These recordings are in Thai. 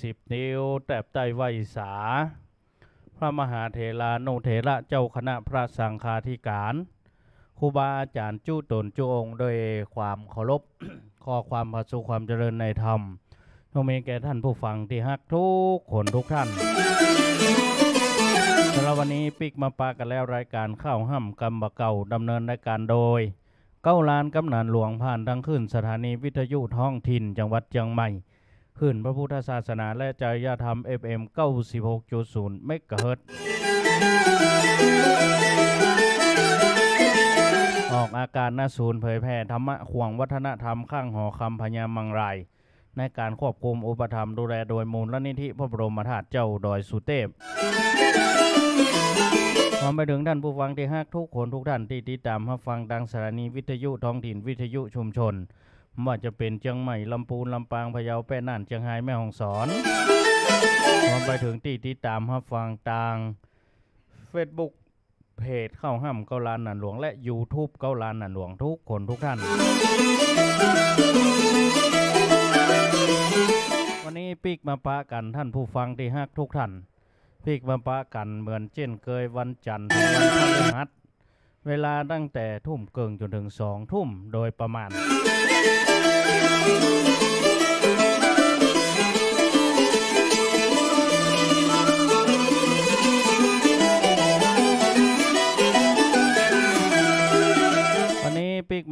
สิบนิ้ว แตบไตไหวสา พระมหาเถรานุเถระเจ้าคณะพระสังฆาธิการครูบาอาจารย์จู้ตนจูองโดยความเคารพข้อความพระสุขความเจริญในธรรมจงมีแก่ท่านผู้ฟังที่ฮักทุกคนทุกท่านสำหรับวันนี้ปิกมาปากันแล้วรายการข้าวห้ำกำบะเก่าดำเนินรายการโดย เก้าลานกำนันหลวงผ่านทั้งขึ้นสถานีวิทยุท้องถิ่นจังหวัดเชียงใหม่ ขึ้นพระพุทธศาสนาและจริยธรรม FM 96.0เมกะเฮิรตออกอาการหน้าศูนย์เผยแผ่ธรรมะขวงวัฒนธรรมข้างหอคำพญามังราย ในการควบคุมอุปถัมดูแลโดยมูลนิธิพระบรมธาตุเจ้าดอยสุเทพพร้อมไปถึงท่านผู้ฟังที่ฮักทุกคนทุกท่านที่ติดตามรับฟังดังสถานีวิทยุท้องถิ่นวิทยุชุมชน ว่าจะเป็นเชียงใหม่ลำพูนลำปางพะเยาแป้น่านเชียงรายแม่ฮ่องสอนร้อมไปถึงที่ติดตามรับฟังทาง Facebook เพจเข้าห้ำเกาลานหนันหลวงและ YouTube เกาลานหนันหลวงทุกคนทุกท่าน วันนี้ปีกมาปะกันท่านผู้ฟังที่ฮักทุกท่านพีกมาปะกันเหมือนเช่นเคยวันจันทร์ถึงวันพฤหัสเวลาตั้งแต่ทุ่มเกิงจนถึงสองทุ่มโดยประมาณ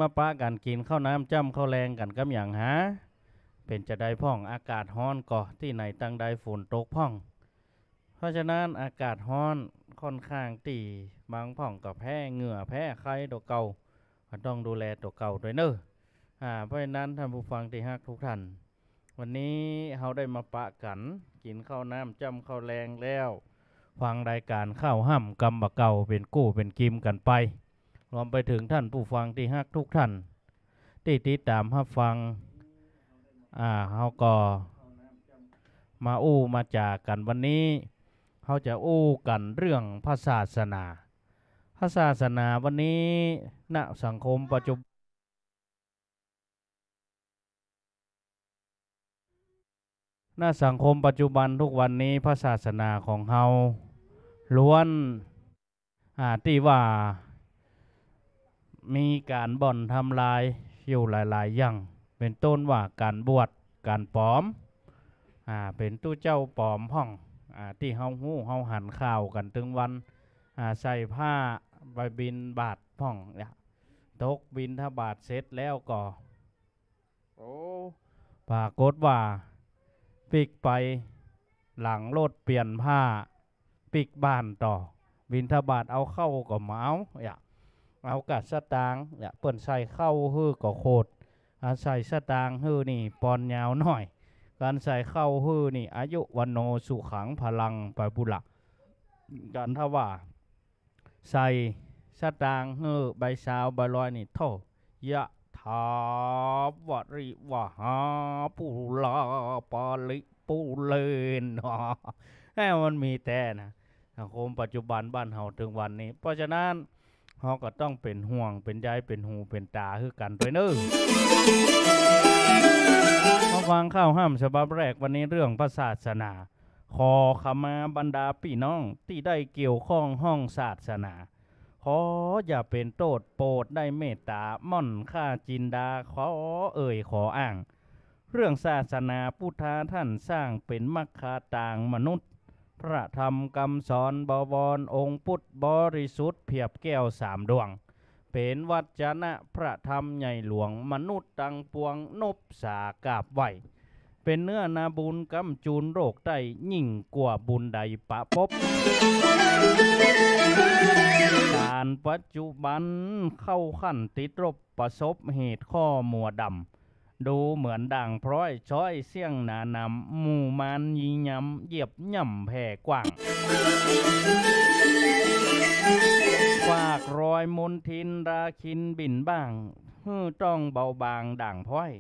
ปิกมาปะกันกินข้าวน้ำจ้ำข้าวแรงกันกับอย่างหา เป็นจะได้พ่องอากาศฮ้อนก่อที่ไหนตั้งใดฝนตกพ่อง เพราะฉะนั้นอากาศร้อนค่อนข้างตีบางพ่องกับแพ้เหงื่อแพ้ไข้ตัวเก่าก็ต้องดูแลตัวเก่าด้วยเนอะอ่าเพราะฉะนั้นท่านผู้ฟังที่ฮักทุกท่านวันนี้เราได้มาปะกันกินข้าวน้ำจ้ำข้าวแรงแล้ว ฟังรายการข้าวห้ำกำบะเก่าเป็นกู้เป็นกิมกันไป รวมไปถึงท่านผู้ฟังที่ฮักทุกท่าน ที่ติดตามรับฟัง อ่าเฮาก็มาอู้มาจากกันวันนี้เขาจะอู้กันเรื่องพระศาสนา พระศาสนาวันนี้ณสังคมปัจจุบันณสังคมปัจจุบันทุกวันนี้พระศาสนาของเฮาล้วนอ่าที่ว่า มีการบ่อนทำลายอยู่หลาย ๆ อย่าง เป็นต้นว่าการบวชการปลอมอ่าเป็นตู้เจ้าปลอมห้องอ่าที่เฮาฮู้เฮาหันข่าวกันถึงวันอ่าใส่ผ้าไปบินบาทพ่องเนี่ยตกบินถ้าบาทเสร็จแล้วก็โอ้ปรากฏว่าปิกไปหลังรถเปลี่ยนผ้าปิกบ้านต่อ บินทบาทเอาเข้าก็มาเอาอย่า เอากัดสตางค์อย่าเปิ้นใส่เข้าฮื้อก็โคตรอาใส่สตางค์ฮื้อนี่ปอนยาวหน่อย การใส่เข้าฮื้อนี่ อายุวันโนสุขังพลังไปบุละการถ้าว่า ใส่สตางค์ฮื้อใบสาวใบลอยนี่โทยะถาวริวหาปุลาปาลิปุเลนให้มันมีแต่นะสังคมปัจจุบันบ้านเฮาถึงวันนี้ เพราะฉะนั้น เฮาก็ต้องเป็นห่วงเป็นใยเป็นหูเป็นตาคือกันด้วยเนอะมาฟังข้าวห้ามฉบับแรกวันนี้เรื่องพระศาสนา ขอขมาบรรดาพี่น้องที่ได้เกี่ยวข้องห้องศาสนา ขออย่าเป็นโทษโปรดได้เมตตาม่อนข้าจินดาขอเอ่ยขออ้าง เรื่องศาสนาพุทธาท่านสร้างเป็นมัคคาต่างมนุษย์ พระธรรมคำสอนบวรองค์พุทธบริสุทธิ์เพียบแก้วสามดวง เป็นวัจนะพระธรรมใหญ่หลวงมนุษย์ตังปวงนบสากาบไหวเป็นเนื้อนาบุญกำจูนโรคได้ยิ่งกว่าบุญใดปะพบ การปัจจุบันเข้าขั้นติดรบประสบเหตุข้อมัวดำ ดูเหมือนด่างพร้อยช้อยเสี่ยงหนานำหมู่มานยียำเหยียบย่ำแผ่กว้างฝากรอยมนทินราคินบินบ้างฮื้อต้องเบาบางด่างพร้อย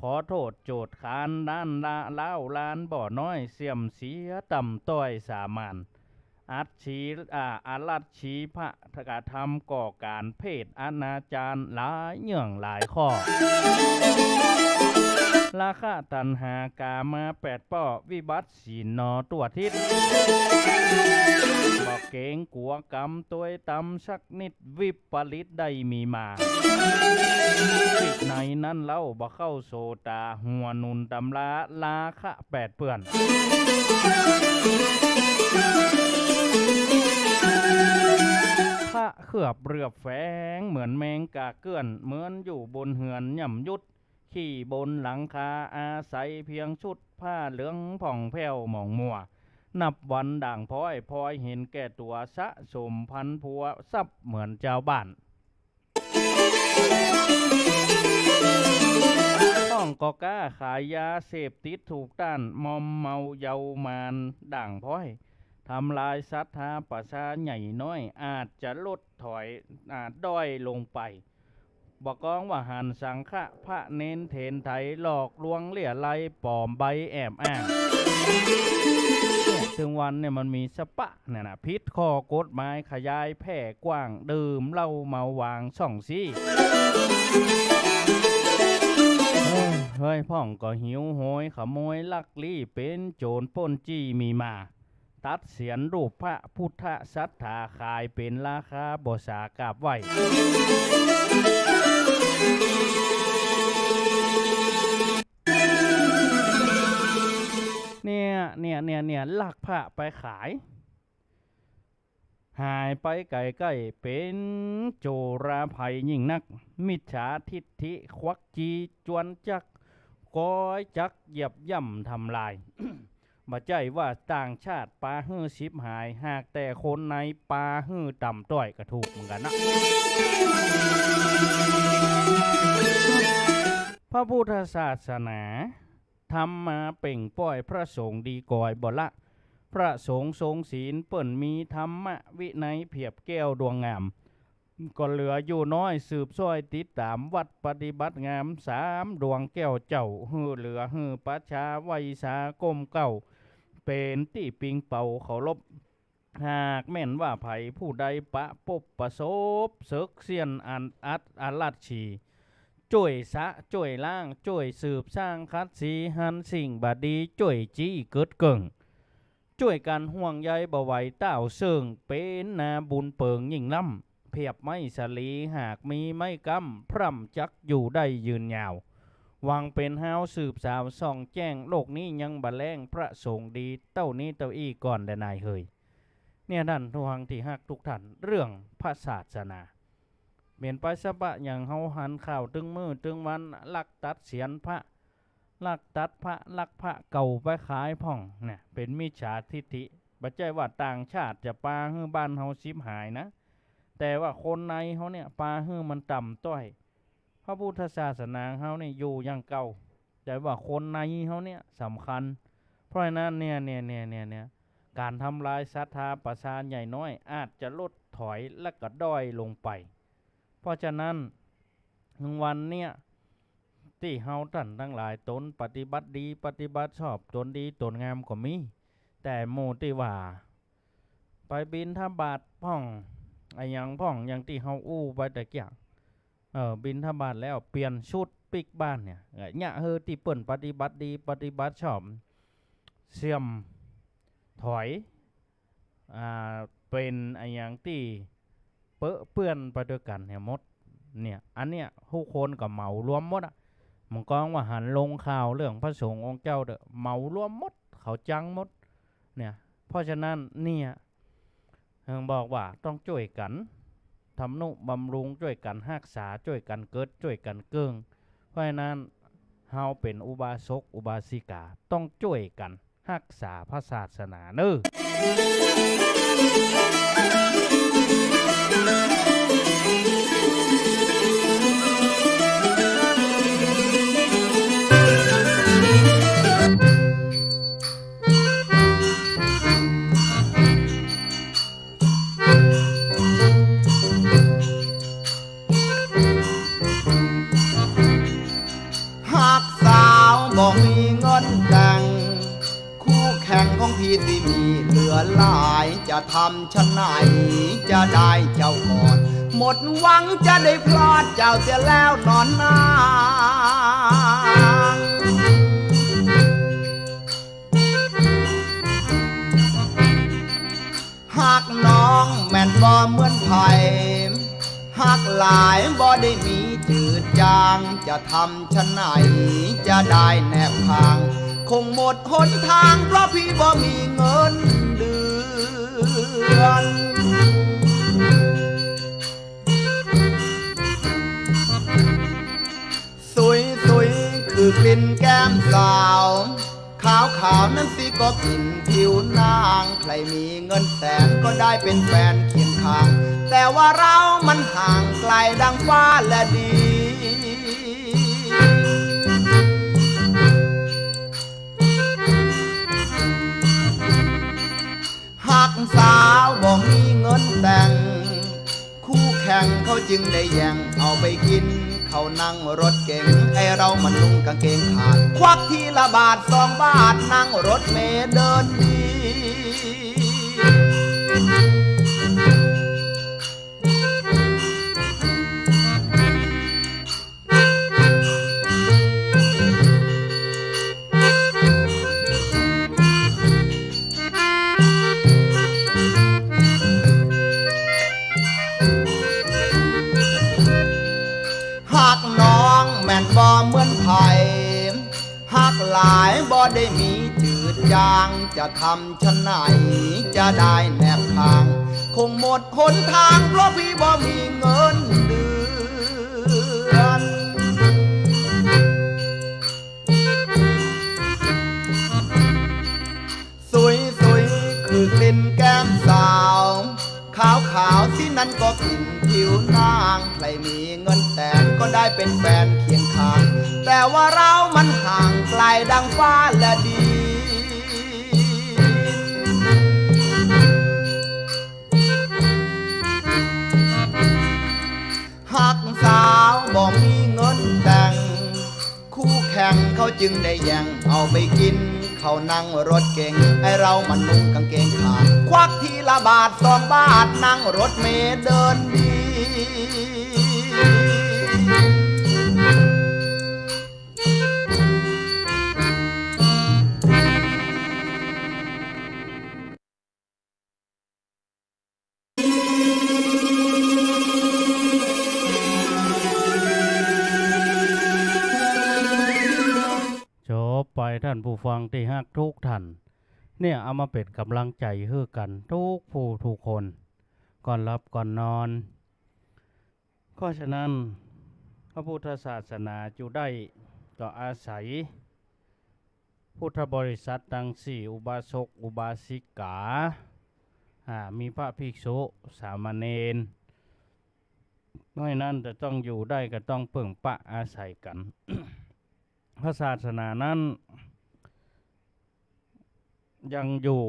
ขอโทษโจทย์คานด้านละเล่าล้านบ่อน้อยเสียมเสียต่ำต้อยสามาน อัดชีอ่าอารัดชีพระธกธรรมก่อการเพศอนาจารหลายเนื่องหลายข้อราคาตันหากามาแปดป้อวิบัติสีนอตัวทิศบอกเก่งกัวกำตัวตำสักนิดวิปริตได้มีมาปิดในนั้นเล่าบ่เข้าโซตาหัวนุนตำลาลาคะแปดเปื่อนพระเคลือบเรือแฝงเหมือนแมงกาเกื้อน เหมือนอยู่บนเหือนย่ำยุด ขี่บนหลังคาอาศัยเพียงชุดผ้าเหลืองผ่องแผ้วหมองมัว นับวันด่างพ้อยพลอยเห็นแก่ตัวสะสมพันพัวซับเหมือนเจ้าบ้านต้องก็กล้าขายยาเสพติดถูกต้านมอมเมาเยามานด่างพ้อย ทำลายศรัทธาประชาใหญ่น้อย อาจจะลดถอยอาจด้อยลงไปบอกกองว่าหันสังฆะพระเน้นเทนไถหลอกลวงเหลี่ยไรปลอมใบแอบอ้างเนี่ยถึงวันเนี่ยมันมีสปะเนี่ยนะพิษข้อกฎหมายขยายแพร่กว้างดื่มเหล้าเมาวางช่องซี่เฮ้ยพ่องก็หิวโหยขโมยลักลี่เป็นโจรป้นจี้มีมา ตัดเสียนรูปพระพุทธสัทธาขายเป็นราคาบสากราบไหวเนี่ยเนี่ยเนี่ยเนี่ยลักพระไปขาย หายไปไกลๆเป็นโจราภัยยิ่งนัก มิจฉาทิฏฐิควักจีจวนจักก้อยจักเหยียบย่ำทำลาย มาใจว่าต่างชาติปลาฮื้อชิบหาย หากแต่คนในปลาฮื้อต่ำต้อยก็ถูกเหมือนกันนะพระพุทธศาสนาทำมาเป่งป้อยพระสงฆ์ดีกอยบ่ละ พระสงฆ์ทรงศีลเปิ่นมีธรรมะวินัยเพียบแก้วดวงงาม ก็เหลืออยู่น้อยสืบซ้อยติดตามวัดปฏิบัติงามสามดวงแก้วเจ้า ฮือเหลือฮือประชาไวยสากมเก่า เป็นที่ปิงเป่าเคารพหากแม่นว่าไผผู้ใดปะปบประสบเสกเสียนอันอัดอัลลัดชีจ่วยสะจ่วยล่างจ่วยสืบสร้างคัดสีหันสิ่งบาดีจ่วยจี้เกิดเกิงช่วยกันห่วงใยบ่ไหวเต้าเซิงเป็นนาบุญเปิงยิ่งล่ำเพียบไม่สลีหากมีไม่กำพร่ำจักอยู่ได้ยืนยาว วางเป็นห้าสืบสาวส่องแจ้งโลกนี้ยังบะแลงพระสงฆ์ดีเต้านี้เต้าอี้ก่อนแต่นายเฮยเนี่ยนั่นทุกังที่ฮักทุกท่านเรื่องพระศาสนาเมียนไปสะบะอย่างเฮาหันข่าวตึงมือตึงวันลักตัดเสียนพระลักตัดพระลักพระเก่าไปขายพ่องเนี่ยเป็นมิจฉาทิฏฐิบัจใจว่าต่างชาติจะปาฮื้อบ้านเฮาชิบหายนะ แต่ว่าคนในเฮาเนี่ยปาฮื้อมันต่ำต้อย ระพุทธศาสนาเฮาเนี่ยอยู่อย่างเก่าแต่ว่าคนในเฮาเนี่ยสำคัญ เพราะฉะนั้นเนี่ยเนี่ยเนี่ยเนี่ยเนี่ยการทำลายศรัทธาประชาใหญ่น้อย อาจจะลดถอยและก็ด้อยลงไป เพราะฉะนั้นหนึ่งวันเนี่ยที่เฮาท่านทั้งหลายตนปฏิบัติดี ปฏิบัติชอบตนดีตนงามก็มี แต่หมู่ที่ว่า ไปบินทบาทพ่องไอ้ยังพ่องอย่างที่เฮาอู้ไปแต่เกี่ย เออบินทบาทแล้วเปลี่ยนชุดปิกบ้านเนี่ยเอ้ยเนี่ยเฮอที่เปิ้นปฏิบัติดีปฏิบัติชอบเสื่อมถอยอ่าเป็นอ้หยังที่เปอะเปื้อนไปด้วยกันเนี่ยมดเนี่ยอันเนี้ยทุกคนก็เหมารวมหมดอะมังกองว่าหันลงข่าวเรื่องพระสงฆ์องค์เจ้าเด้อเหมารวมหมดเขาจังหมดเนี่ยเพราะฉะนั้นเนี่ยเฮงบอกว่าต้องช่วยกัน ทำนุบำรุงช่วยกันหักษาช่วยกันเกิดช่วยกันเกิงเพราะนั้นเฮาเป็นอุบาสกอุบาสิกาต้องช่วยกันรักษาพระศาสนาเน้อ ทำชะไหนจะได้เจ้าก่อน หมดหวังจะได้พลอดเจ้าเสียแล้วนอนนางหากน้องแม่นบ่เหมือนไผ่หากหลายบ่ได้มีจืดจางจะทำชะไหนจะได้แนบทาง คงหมดหนทางเพราะพี่บ่มีเงิน ลิ่นแก้มสาว ขาวขาวๆนั้นสิก็กลิ่นผิวนาง ใครมีเงินแสนก็ได้เป็นแฟนเคียงข้าง แต่ว่าเรามันห่างไกลดังฟ้าและดีหากสาวบ่มีเงินแต่ง คู่แข่งเขาจึงได้แย่งเอาไปกิน เขานั่งรถเก๋งไอเรามันนุ่งกางเกงขาด ควักทีละบาทสองบาทนั่งรถเมล์เดินดี บ่ได้มีจืดจางจะทำชะไหนจะได้แนบทาง คงหมดหนทางเพราะพี่บ่มีเงินเดือนสวยสวยคือกลิ่นแก้มสาว ขาวขาวๆสินั้นก็กลิ่นผิวนาง ใครมีเงินแสนก็ได้เป็นแฟนเคียงข้าง แต่ว่า งได้ยังเอาไปกิน เขานั่งรถเก่งไอเรามันนุ่งกางเกงขาดควักทีละบาทสองบาทนั่งรถเมล์เดินดี ฟังที่ฮักทุกท่านเนี่ยเอามาเป็นกำลังใจให้กันทุกผู้ทุกคนก่อนรับก่อนนอนก็ฉะนั้นพระพุทธศาสนาจูได้ก็อาศัย พุทธบริษัทดังสี่อุบาสกอุบาสิกาามีพระภิกษุสามเณรน้อยนั้นจะต้องอยู่ได้ก็ต้องเปิ่งปะอาศัยกัน พระศาสนานั้น ยังอยู่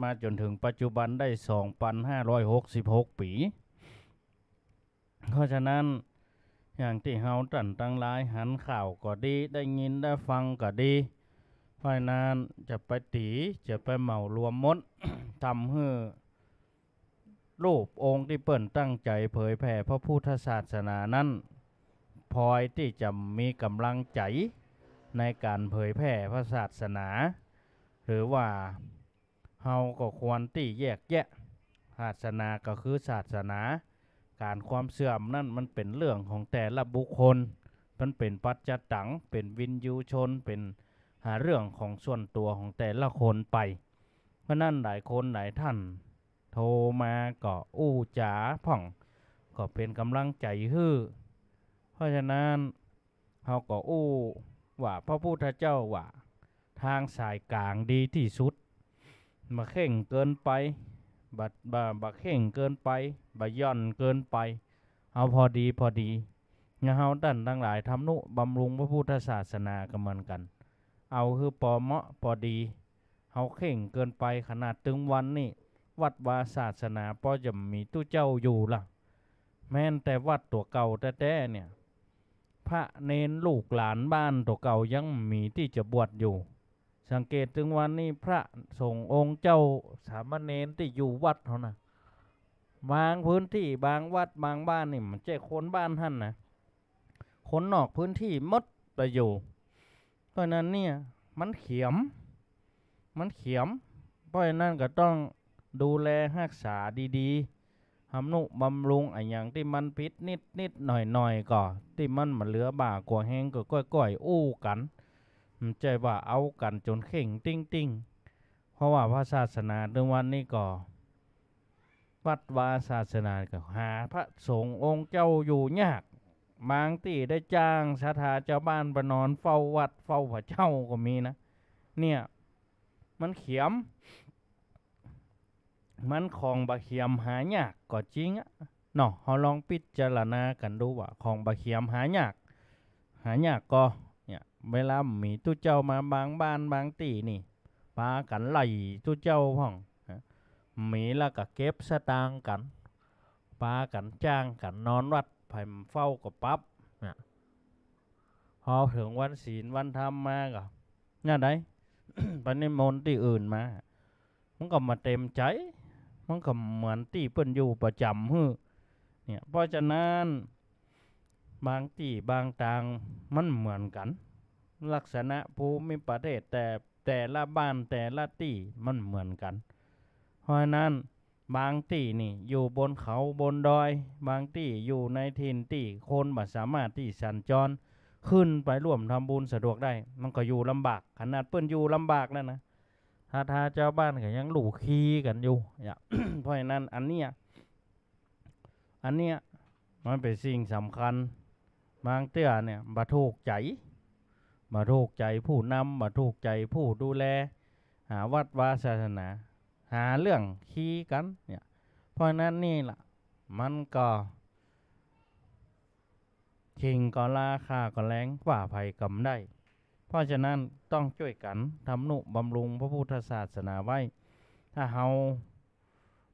มาจนถึงปัจจุบันได้ 2,566 ปี เพราะฉะนั้นอย่างที่เฮาตันตั้งหลายหันข่าวก็ดี ได้ยินได้ฟังก็ดีเพราะนั้นจะไปตีจะไปเหมารวมมดทำให้รูปองค์ที่เปิ่นตั้งใจเผยแผ่พระพุทธศาสนานั้นพลอยที่จะมีกำลังใจในการเผยแพร่พระศาสนา หรือว่าเฮาก็ควรที่แยกแยะ ศาสนาก็คือศาสนา การความเสื่อมนั่นมันเป็นเรื่องของแต่ละบุคคล มันเป็นปัจจตัง เป็นวินยูชน เป็นหาเรื่องของส่วนตัวของแต่ละคนไป เพราะนั้นหลายคนหลายท่าน โทรมาก็อู้จ๋าพ่อง ก็เป็นกำลังใจฮื้อ เพราะฉะนั้นเขาก็อู้ว่าพระพุทธเจ้าว่า ทางสายกลางดีที่สุดมาเข่งเกินไปบัดบาบักเข่งเกินไปบาย่อนเกินไป เอาพอดีพอดีเนี่ยเฮาดันทั้งหลายทำนุบำรุงพระพุทธศาสนาก็เหมือนกัน เอาคือปอเหมาะพอดีเฮาเข่งเกินไปขนาดตึงวันนี่วัดวาศาสนาพอจะมีตู้เจ้าอยู่ล่ะ แม้นแต่วัดตัวเก่าแท้เนี่ย พระเนนลูกหลานบ้านตัวเก่ายังมีที่จะบวชอยู่ สังเกตถึงวันนี้พระสงฆ์องค์เจ้าสามเณรที่อยู่วัดเขานะบางพื้นที่บางวัดบางบ้านนี่มันใจคนบ้านท่านนะคนนอกพื้นที่มดไปอยู่เพราะนั้นเนี่ยมันเขียม มันเขียม เพราะนั้นก็ต้องดูแลรักษาดีๆทำนุบำรุงไอ้อย่างที่มันพิษนิดนิดๆหน่อยหน่อยๆก็ที่มันมาเหลือบ่ากว่าแห้งก็ก้อยๆอู้กัน มันใจว่าเอากันจนเข่งติ้งติ้งเพราะว่าพระศาสนาในวันนี้ก็วัดวาศาสนาก็หา พระสงฆ์องค์เจ้าอยู่ยากบางทีได้จ้างสถาเจ้าบ้านไปนอนเฝ้าวัดเฝ้าพระเจ้าก็มีนะ เนี่ย มันเขียม มันของบะเขียมหายากก็จริงอะเนาะเราลองพิจารณากันดูว่า ของบะเขียมหายาก หายากก็ เวลามีตู้เจ้ามาบางบ้านบางตีนี่ปากันไล่ตู้เจ้าพ่องมีแล้วก็เก็บสตางค์กันปากันจ้างกันนอนวัดไผ่เฝ้าก็ปับ๊บนี่ยพอถึงวันศีลวันธรรมมาก็เนี่ยไดไปนิมนต์ที่อื่นมา มันก็มาเต็มใจ มันก็เหมือนที่เปิ้นอยู่ประจำฮื้อเนี่ยเพราะฉะนั้นบางที่บางทางมันเหมือนกัน ลักษณะภูมิประเทศแต่แต่ละบ้านแต่ละที่มันเหมือนกัน เพราะนั้นบางที่นี่อยู่บนเขาบนดอย บางที่อยู่ในถิ่นที่คนบ่สามารถที่สัญจรขึ้นไปร่วมทำบุญสะดวกได้ มันก็อยู่ลำบากขนาดเปิ้นอยู่ลำบากแล้วนะถ้าทาเจ้าบ้านก็ยังหลู่คีกันอยู่อย่าเพราะนั้นอันเนี้ยอันเนี้ยมันเป็นสิ่งสำคัญ บางเตื้อเนี่ยบาถูกใจ บาถูกใจผู้นำบาถูกใจผู้ดูแล หาวัดวาศาสนา หาเรื่องคีกันเนี่ยเพราะนั้นนี่ล่ะ มันก็คิงก็ราคาก็แรงกว่าภัยกำได้ เพราะฉะนั้นต้องช่วยกันทำนุบำรุงพระพุทธศาสนาไว้ ถ้าเฮา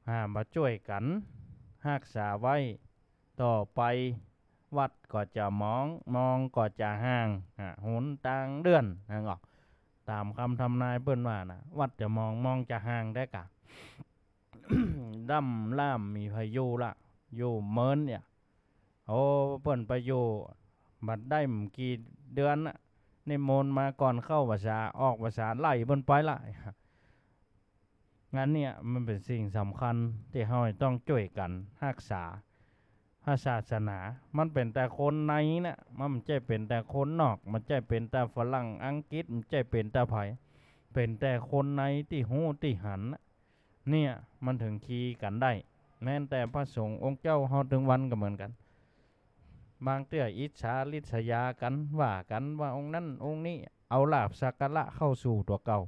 หามาช่วยกันรักษาไว้ต่อไป วัดก็จะมองมองก็จะห่างอะหนตางเดือนนะงอกตามคำทำนายเปิ้นว่านะวัดจะมองมองจะห่างได้กะดั้มล่ามมีพายุละอยู่เมินเนี่ยโอ้เปิ้นไปอยู่บัดได้มกี่เดือนน่ะนิมนมาก่อนเข้าภาษาออกภาษาไล่บนไปละงั้นเนี่ยมันเป็นสิ่งสำคัญที่เราต้องช่วยกันรักษา พระศาสนา มันเป็นแต่คนในนะมันไม่ใช่เป็นแต่คนนอก มันใช่เป็นแต่ฝรั่งอังกฤษ มันใช่เป็นแต่ไผเป็นแต่คนในที่หูที่หันนะเนี่ยมันถึงคีกันได้ แม้แต่พระสงฆ์องค์เจ้าเฮาถึงวันก็เหมือนกัน บางเตื้ออิจฉาลิษยากันว่ากันว่าองค์นั้นองค์นี้เอาลาบสักการะเข้าสู่ตัวเก่า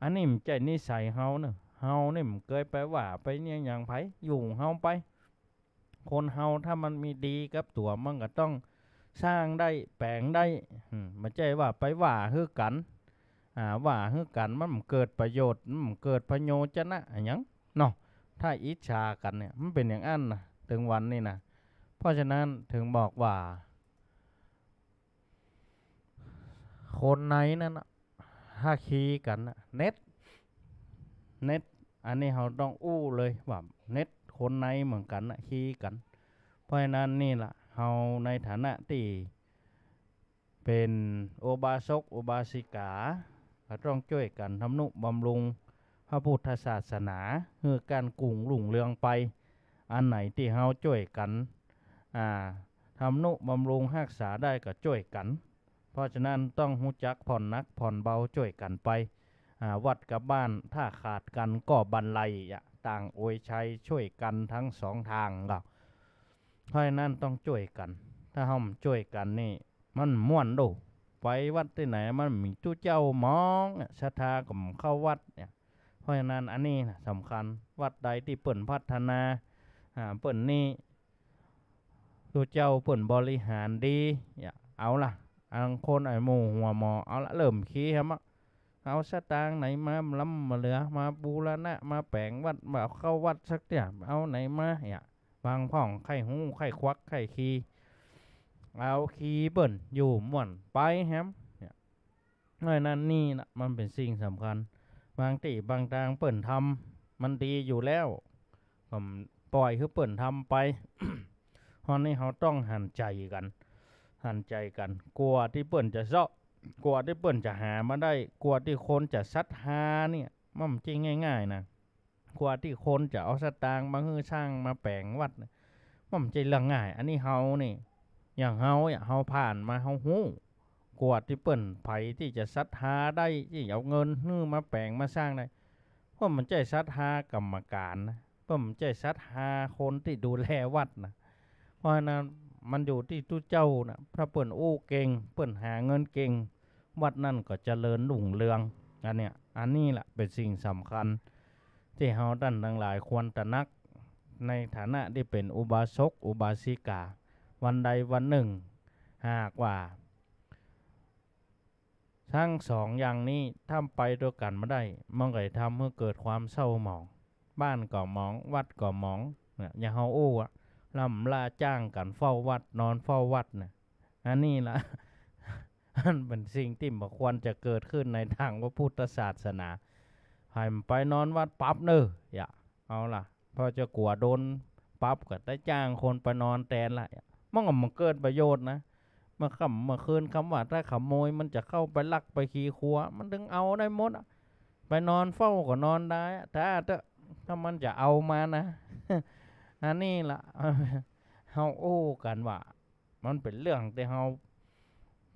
อันนี้มันใจนิสัยเฮาเนอะเฮานี่มันเคยไปว่าไปเนี่ยอย่างไผอยู่ของเฮาไป คนเฮาถ้ามันมีดีกับตัวมันก็ต้องสร้างได้แปลงได้มมันใจว่าไปว่าฮือกันอ่าว่าฮือกันมันเกิดประโยชน์มันเกิดประโยชน์จะนะอะหยังเนาะถ้าอิจฉากันเนี่ยมันเป็นอย่างอันนะถึงวันนี้นะเพราะฉะนั้นถึงบอกว่า คนในนั้นนะถ้าคีกันเน็ตเน็ตอันนี้เราต้องอู้เลยว่าเน็ต คนในเหมือนกันน่ะคีกัน เพราะฉะนั้นนี่ล่ะเราในฐานะที่เป็นโอบาสกโอบาสิกาก็ต้องช่วยกันทำนุบำรุงพระพุทธศาสนาเพื่อการกรุงรุ่งเรืองไป อันไหนที่เราช่วยกันอ่าทำนุบำรุงรักษาได้ก็ช่วยกัน เพราะฉะนั้นต้องรู้จักผ่อนนักผ่อนเบาช่วยกันไปวัดกับบ้านถ้าขาดกันก็บรรลัยอะ ต่างโอยชัยช่วยกันทั้งสองทางก็เพราะนั้นต้องช่วยกัน ถ้าเฮาบ่ช่วยกันนี่ มันม่วนโดไปวัดที่ไหนมันมีตู้เจ้ามองศรัทธาก็บ่เข้าวัดเนี่ยเพราะฉะนั้นอันนี้นะสำคัญวัดใดที่เปิ่นพัฒนาอ่าเปิ่นนี่ตัวเจ้าเปิ่นบริหารดีอย่าเอาละอังคนไอหมูหัวหมอเอาละเริ่มขี้ครับ เอาสตางค์ไหนมาล้ำมาเหลือ มาบูรณะ มาแปลงวัดมาเข้าวัดสักเดียเอาไหนมาอย่าบางพ่องไข่หูไข่ควักไข่ขี้เอาขี้เปิ่นอยู่ม่วนไปแฮมเนี่ยน้อยนั้นนี่นะมันเป็นสิ่งสำคัญ บางตีบางทางเปิ่นทำมันดีอยู่แล้วผมปล่อยคือเปิ่นทำไปเพราะนี่เขาต้องหันใจกัน หันใจกัน กลัวที่เปิ่นจะเซาะ กลัวที่เปิ่นจะหามาได้กลัวที่คนจะซัดหาเนี่ยมันจริงง่าย ๆ นะกลัวที่คนจะเอาสตางค์มาฮื้อช่างมาแปลงวัดมันบ่จริงเรื่องง่าย อันนี้เฮานี่อย่างเฮาเนี่ยเฮาผ่านมาเฮาฮู้กวดที่เปิ่นไผที่จะซัดหาได้ที่เอาเงินฮื้อมาแปลงมาสร้างได้เพราะมันใจซัดหากรรมการนะเพราะมันใจซัดหาคนที่ดูแลวัดนะเพราะนั้น มันอยู่ที่ตู้เจ้านะพระเปิ่นอู้เก่ง เปิ่นหาเงินเก่ง วัดนั่นก็เจริญรุ่งเรืองอันเนี้ยอันนี้แหละเป็นสิ่งสำคัญ ที่เฮาดันทั้งหลายควรตระหนัก ในฐานะที่เป็นอุบาสกอุบาสิกา วันใดวันหนึ่ง หากว่า ทั้งสองอย่างนี้ทำไปด้วยกันไม่ได้มันก็จะทำให้เกิดความเศร้าหมอง บ้านก็หมอง วัดก็หมองเนี่ยอย่างเฮาอู้อะ ลำลาจ้างกันเฝ้าวัด นอนเฝ้าวัดนี่ยอันนี้ละอันเป็นสิ่งที่บ่ควรจะเกิดขึ้นในทางพระพุทธศาสนาให้มันไปนอนวัดปั๊บเนอะอย่าเอาล่ะพอจะกลัวโดนปั๊บก็ได้จ้างคนไปนอนแทนละมันก็มันเกิดประโยชน์นะเมื่อค่ำเมื่อคืนคำว่าถ้าขโมยมันจะเข้าไปลักไปขี่ครัว มันถึงเอาได้หมดอะไปนอนเฝ้าก็นอนได้ถ้าถ้าถ้ามันจะเอามานะ อันนี้ละเฮาโอ้กันว่า มันเป็นเรื่องที่เฮา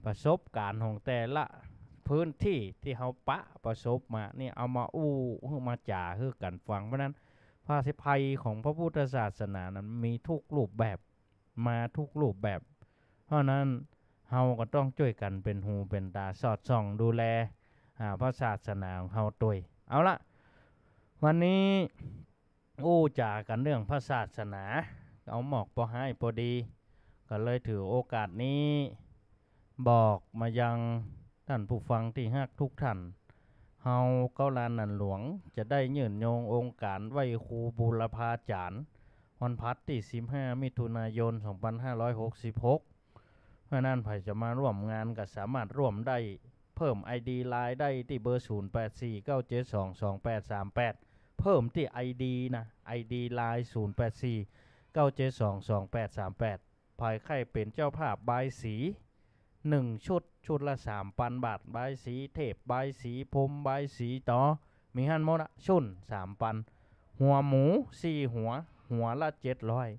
ประสบการณ์ของแต่ละพื้นที่ที่เฮาปะประสบมานี่เอามาอู้ามาจ่าคือกันฟังเพราะนั้นภาสิภัยของพระพุทธศาสนานั้นมีทุกรูปแบบมาทุกรูปแบบ เพราะนั้นเฮาก็ต้องช่วยกันเป็นหูเป็นตาสอดส่องดูแลพระศาสนาของเฮาตัวเอาละวันนี้ อู้จากันเรื่องพระศาสนา เอาหมอกพอให้พอดี ก็เลยถือโอกาสนี้ บอกมายังท่านผู้ฟังที่ฮักทุกท่านเฮาเก้าลานนันหลวง จะได้ยื่นโยงองค์การไหวครูบูรพาจารย์วันพัดที่15 มิถุนายน 2566 เพราะนั้นใครจะมาร่วมงานก็สามารถร่วมได้เพิ่ม ID ไลน์ได้ที่เบอร์ 0849722838 เพิ่มที่ ID นะ ID ไลน์0849722838ภายใครเป็นเจ้าภาพบายสี 1 ชุด ชุดละ3,000บาทบายสีเทพบายสีพรมบายสีต่อ มีหันหมดอะชุน3,000หัวหมู 4 หัว หัวละ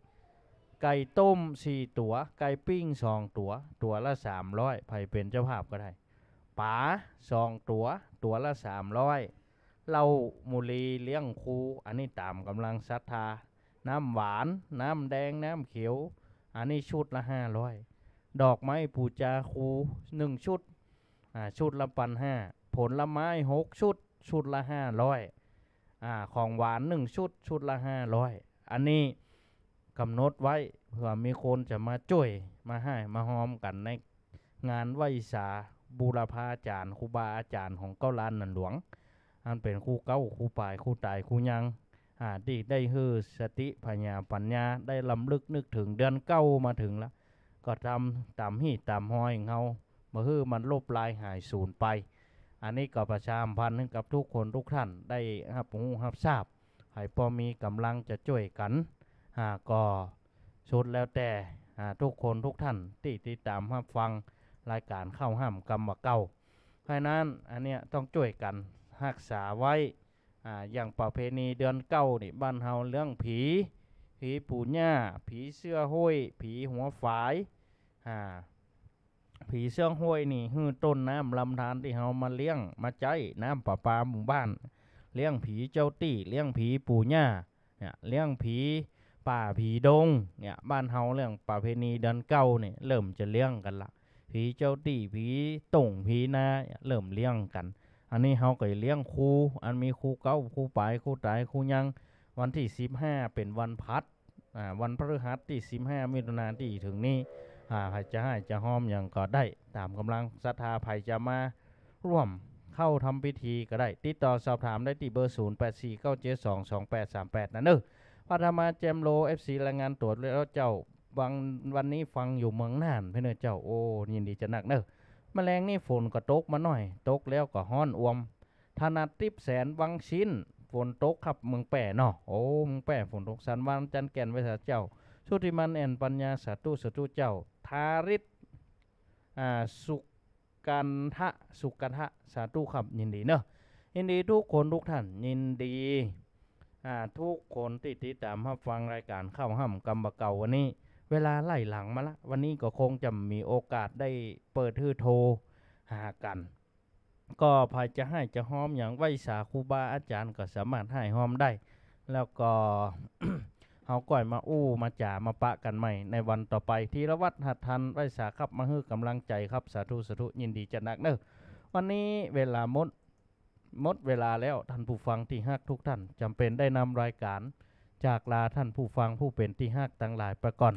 700ไก่ต้มสี่ตัว ไก่ปิ้งสองตัว ตัวละสามร้อยไผเป็นเจ้าภาพก็ได้ ป๋าสองตัว ตัวละสามร้อย เล้ามุลีเลี้ยงครูอันนี้ตามกำลังศรัทธา น้ำหวาน น้ำแดง น้ำเขียว อันนี้ชุดละห้าร้อยดอกไม้ปูจาครูหนึ่งชุดอ่าชุดละปันห้าผลไม้หกชุด ชุดละห้าร้อยอ่าของหวานหนึ่งชุด ชุดละห้าร้อยอันนี้กำหนดไว้เผื่อมีคนจะมาช่วยมาให้มาหอมกันในงานไหวสาบูรพาจารย์ครูบาอาจารย์ของเก้าลานนันหลวง อันเป็นครูเก้าครูปลายครูตายครูยังอ่าที่ได้ฮือสติปัญญาปัญญาได้ลำลึกนึกถึงเดือนเก้ามาถึงแล้ว ก็ทำตามหีตามหอยของเฮามาฮือมันลบลายหายสูญไป อันนี้ก็ประชามพันธ์ให้กับทุกคนทุกท่านได้รับรู้รับทราบให้พอมีกำลังจะช่วยกันอ่าก็สุดแล้วแต่อ่าทุกคนทุกท่านที่ติดตามรับฟังรายการเข้าห้ามกรรมเก่าเพราะฉะนั้นอันเนี้ยต้องช่วยกัน รักษาไว้อ่าอย่างประเพณีเดือนเก้านี่บ้านเฮาเรื่องผี ผีปู่ย่าผีเสื้อห้อยผีหัวฝายอ่าผีเสื้อห้อยนี่ฮือต้นน้ำลำธารที่เฮามาเลี้ยงมาใจน้ำประปาหมู่บ้าน เลี้ยงผีเจ้าตี้เลี้ยงผีปู่ย่าเนี่ยเลี้ยงผีป่าผีดงเนี่ยบ้านเฮาเรื่องประเพณีเดือนเก้าเนี่ยเริ่มจะเลี้ยงกันละผีเจ้าตี้ผีต่งผีนาเนี่ยเริ่มเลี้ยงกัน อันนี้เฮาก็เลี้ยงครูอันมีครูเก้าครูปลายครูตายครูยังวันที่สิบห้าเป็นวันพัดอ่าวันพฤหัสที่สิบห้ามิถุนายนที่ถึงนี้อ่าใครจะให้จะห้อมอย่างก็ได้ ตามกำลังศรัทธาภัยจะมาร่วมเข้าทำพิธีก็ได้ ติดต่อสอบถามได้ที่เบอร์ 0 8 4 9 7 2 2 8 3 8 นั่นเด้อพระธรรมาแจมโลเอฟซีรายงานตรวจแล้วเจ้าวันวันนี้ฟังอยู่เมืองน่านเพื่อนเจ้าโอ้ยินดีจะนักเนอ แมลงนี่ฝนก็ตกมาหน่อย ตกแล้วก็ฮ้อนอวมถนัดติบแสนวังชิ้น ฝนตกครับเมืองแป่เนาะ โอ้ เมืองแป่ฝนตกสันวันจันแก่นไว้สาเจ้า สุติมันแอนปัญญาสาธุสาธุเจ้า ทาริศอ่า สุกันทะ สุกันทะ สาธุครับยินดีเนอะยินดีทุกคนทุกท่าน ยินดี อ่า ทุกคนที่ติดตามรับฟังรายการข้าวห้ำกำบะเก่าวันนี้ เวลาไล่หลังมาละ วันนี้ก็คงจะมีโอกาสได้เปิดทื่อโทรหากัน ก็ภายจะให้จะห้อมอย่างไวสาคูบาอาจารย์ก็สามารถให้ห้อมได้ แล้วก็เฮาก่อยมาอู้มาจ่ามาปะกันใหม่ ในวันต่อไปทีละวัดหัดทันไวสาครับมาฮื้อกำลังใจครับสาธุสาธุยินดีจัดหนักเนอะวันนี้เวลาหมดหมดเวลาแล้วท่านผู้ฟังที่ฮักทุกท่านจำเป็นได้นำรายการ จากลาท่านผู้ฟังผู้เป็นที่ฮักทั้งหลายไปก่อน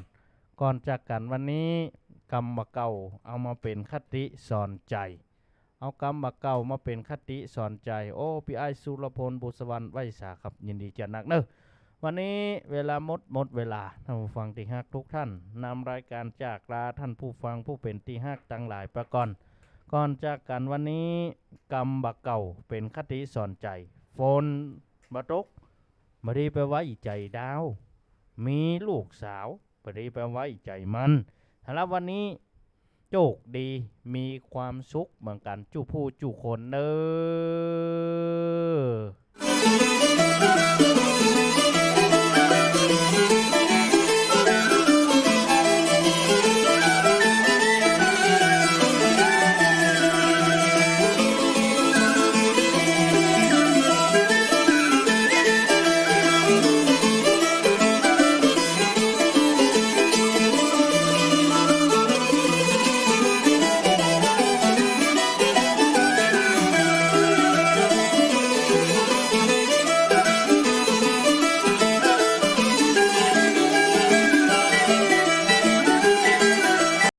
ก่อนจากกันวันนี้กรรมเก่าเอามาเป็นคติสอนใจ เอากรรมเก่ามาเป็นคติสอนใจ โอ้พี่ไอสุรพลบุษวรรณไวยสาครับยินดีจัดหนักเนอะวันนี้เวลาหมดหมดเวลาท่านผู้ฟังที่ฮักทุกท่านนำรายการจากลาท่านผู้ฟังผู้เป็นที่ฮักทั้งหลายไปก่อนก่อนจากกันวันนี้กรรมบเก่าเป็นคติสอนใจฝนบตกม่ได้ไปไว้ใจดาว มีลูกสาว ปรีไปไว้ใจมันสำหรับวันนี้โจกดีมีความสุขเหมือนกันจู่ผู้จู่คนเนอ